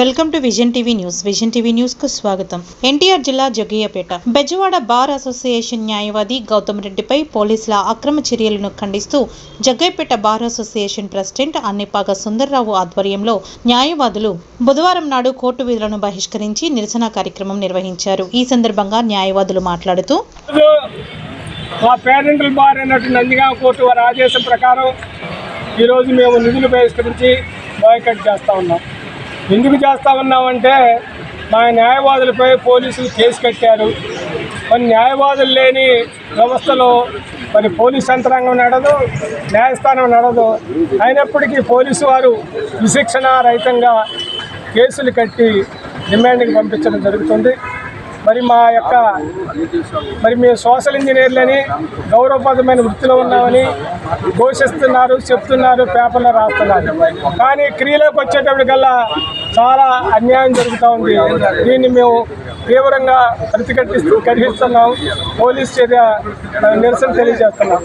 Welcome to Vision TV news. Vision TV న్యూస్కు స్వాగతం. ఎన్టీఆర్ జిల్లా జగ్గయ్యపేట బెజవాడ బార్ అసోసియేషన్ న్యాయవాది గౌతమ్ రెడ్డిపై పోలీసుల అక్రమ చర్యలను ఖండిస్తూ Jaggayyapeta bar association president Annipaga Sundarrao ఆధ్వర్యంలో న్యాయవాదులు బుధవారం నాడు కోర్టు విధులను బహిష్కరించి నిరసన కార్యక్రమం నిర్వహించారు. ఈ సందర్భంగా న్యాయవాదులు మాట్లాడుతూ ఈరోజు మా పేరెంటల్ బార్ అన్నట్టు నందిగామ కోర్టు వారి ఆదేశం ప్రకారం ఈరోజు మేము నిధులు బహిష్కరించి బాయ్కట్ చేస్తా ఉన్నాం. ఎందుకు చేస్తా ఉన్నామంటే మా న్యాయవాదులపై పోలీసులు కేసు కట్టారు. కొన్ని న్యాయవాదులు లేని వ్యవస్థలో మరి పోలీస్ యంత్రాంగం నడదు న్యాయస్థానం నడదు. అయినప్పటికీ పోలీసు వారు విశిక్షణ రహితంగా కేసులు కట్టి డిమాండ్కి పంపించడం జరుగుతుంది. మరి మా యొక్క మరి మేము సోషల్ ఇంజనీర్లని గౌరవపదమైన వృత్తిలో ఉన్నామని ఘోషిస్తున్నారు చెప్తున్నారు పేపర్లో రాస్తున్నారు. కానీ క్రియలోకి వచ్చేటప్పటికల్లా చాలా అన్యాయం జరుగుతూ ఉంది. దీన్ని మేము తీవ్రంగా ప్రతిఘటిస్తూ ఖండిస్తున్నాం. పోలీస్ చర్య నిరసన తెలియజేస్తున్నాం.